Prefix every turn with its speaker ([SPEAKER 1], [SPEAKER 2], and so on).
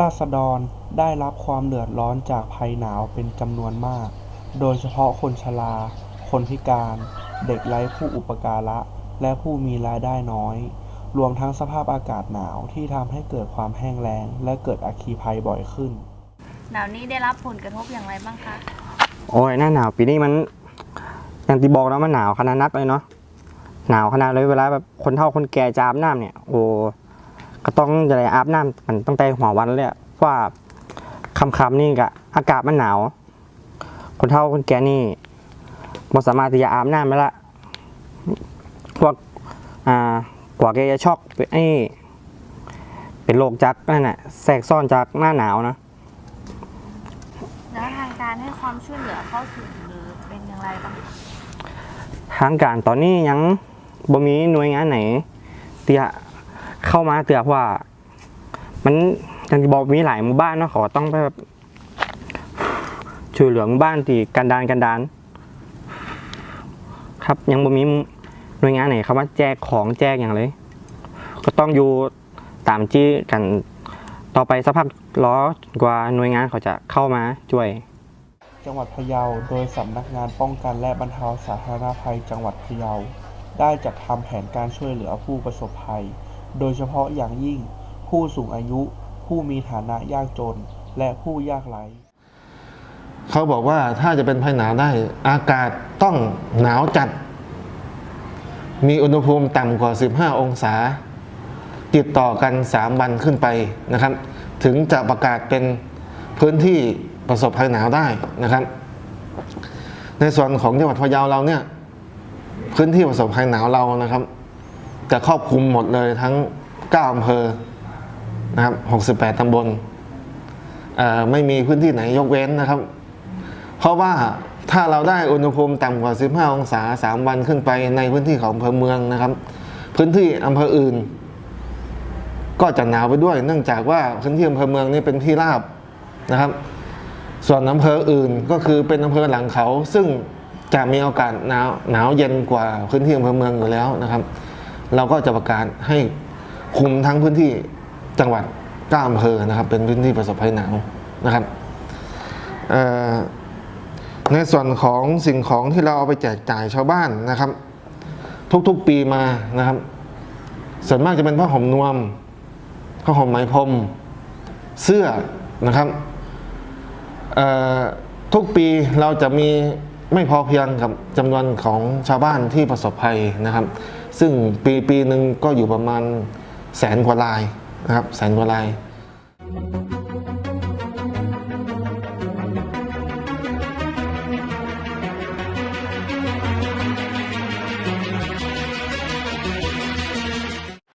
[SPEAKER 1] ราษฎรได้รับความเดือดร้อนจากภัยหนาวเป็นจำนวนมาก โดยเฉพาะคนชรา คนพิการ เด็กไร้ผู้อุปการะ และผู้มีรายได้น้อย รวมทั้งสภาพอากาศหนาวที่ทำให้เกิดความแห้งแล้ง และเกิดอัคคีภัยบ่อยขึ้น
[SPEAKER 2] หนาวนี้ได้รับผลกระทบอย่างไรบ้างคะ
[SPEAKER 3] โอ้ยหน้าหนาวปีนี้มันอย่างที่บอกแล้วมันหนาวขนาดนักเลยเนาะหนาวขนาดเลยเวลาแบบคนเฒ่าคนแก่จะอาบน้ำเนี่ย โอ้ก็ต้องจะได้อาบน้ำกันตั้งแต่หัววันเลยเพราะว่าคำๆนี่กะอากาศมันหนาว คนเฒ่าคนแก่นี่บ่สามารถที่จะอาบน้ำได้ละพวกอ่ากว่าแกจะช็อกเป็นไอ้เป็นโรคจากนั่นน่ะแทรกซ้อนจากหน้าหนาวนะ
[SPEAKER 2] การให้ความช่วยเหลือเข้าถึงหรือเป็นอย่างไรบ้าง
[SPEAKER 3] ทางการตอนนี้ยังบ่มีหน่วยงานไหนที่จะเข้ามาเตือว่า มันอย่างที่บอกมีหลายหมู่บ้านเนาะขาต้องไปแบบช่วยเหลือหมู่บ้านที่กันดานกันดานครับยังบ่มีหน่วยงานไหนเข้ามาแจกของแจกอย่างเลย ก็ต้องอยู่ตามจี้กันต่อไปสักพักล้อกว่าหน่วยงานเขาจะเข้ามาช่วย
[SPEAKER 1] จังหวัดพะเยา โดยสำนักงานป้องกันและบรรเทาสาธารณภัยจังหวัดพะเยา ได้จัดทำแผนการช่วยเหลือผู้ประสบภัย โดยเฉพาะอย่างยิ่ง ผู้สูงอายุ ผู้มีฐานะยากจน และผู้ยากไร้
[SPEAKER 4] เขาบอกว่าถ้าจะเป็นภัยหนาวได้ อากาศต้องหนาวจัด มีอุณหภูมิต่ำกว่า 15 องศา ติดต่อกัน 3 วันขึ้นไปนะครับ ถึงจะประกาศเป็นพื้นที่ ประสบภัยหนาวได้นะครับ ในส่วนของจังหวัดพะเยาเราเนี่ยพื้นที่ประสบภัยหนาวเรานะครับจะครอบคลุมหมดเลยทั้ง 9อำเภอนะครับ 68ตำบลไม่มีพื้นที่ไหนยกเว้นนะครับ เพราะว่าถ้าเราได้อุณหภูมิต่ำกว่า 15 องศา 3 วันขึ้นไปในพื้นที่ของอำเภอเมืองนะครับ พื้นที่อำเภออื่น ก็จะหนาวไปด้วย เนื่องจากว่าพื้นที่อำเภอเมืองนี่เป็นที่ราบนะครับ ส่วนอำเภออื่นก็คือเป็นอำเภอหลังเขา ซึ่งจะมีโอกาสหนาวหนาวเย็นกว่าพื้นที่อำเภอเมืองอยู่แล้วนะครับ เราก็จะประกาศให้คุมทั้งพื้นที่จังหวัดก้าอำเภอนะครับ เป็นพื้นที่ประสบภัยหนาวนะครับในส่วนของสิ่งของที่เราเอาไปแจกจ่ายชาวบ้านนะครับ ทุกๆปีมานะครับ ส่วนมากจะเป็นผ้าห่มนวมผ้าห่มไหมพรมเสื้อนะครับ ทุกปีเราจะมีไม่พอเพียงกับจำนวนของชาวบ้านที่ประสบภัยนะครับ ซึ่งปีปีหนึ่งก็อยู่ประมาณแสนกว่าลายนะครับแสนกว่าลาย